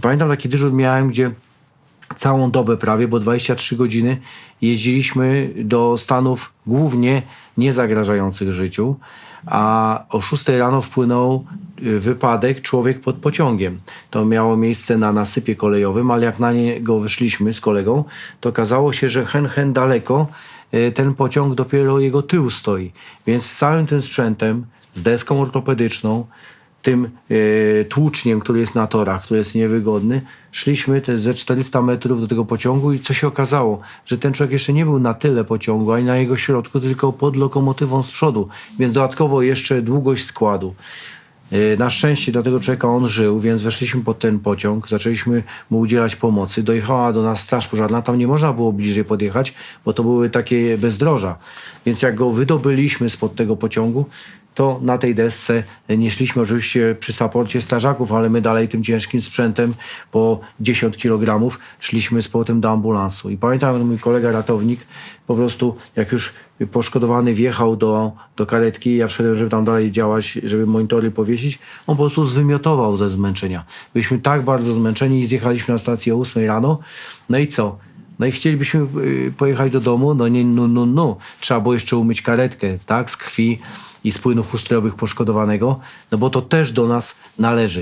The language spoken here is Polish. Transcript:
Pamiętam taki dyżur miałem, gdzie całą dobę prawie, bo 23 godziny jeździliśmy do stanów głównie niezagrażających życiu, a o 6 rano wpłynął y, wypadek człowiek pod pociągiem. To miało miejsce na nasypie kolejowym, ale jak na niego wyszliśmy z kolegą, to okazało się, że hen hen daleko y, ten pociąg dopiero jego tył stoi. Więc z całym tym sprzętem, z deską ortopedyczną, tym e, tłuczniem, który jest na torach, który jest niewygodny, szliśmy te ze 400 metrów do tego pociągu i co się okazało, że ten człowiek jeszcze nie był na tyle pociągu, ani na jego środku, tylko pod lokomotywą z przodu, więc dodatkowo jeszcze długość składu. E, Na szczęście dla tego człowieka on żył, więc weszliśmy pod ten pociąg, zaczęliśmy mu udzielać pomocy. Dojechała do nas straż pożarna, tam nie można było bliżej podjechać, bo to były takie bezdroża. Więc jak go wydobyliśmy spod tego pociągu, to na tej desce nie szliśmy oczywiście przy saporcie strażaków, ale my dalej tym ciężkim sprzętem po 10 kg szliśmy z powrotem do ambulansu. I pamiętam, mój kolega ratownik po prostu jak już poszkodowany wjechał do, do karetki, ja wszedłem, żeby tam dalej działać, żeby monitory powiesić, on po prostu zwymiotował ze zmęczenia. Byliśmy tak bardzo zmęczeni i zjechaliśmy na stację o 8 rano. No i co? No i chcielibyśmy y, pojechać do domu, no nie, no, no, no. Trzeba było jeszcze umyć karetkę, tak, z krwi i z płynów ustrojowych poszkodowanego, no bo to też do nas należy.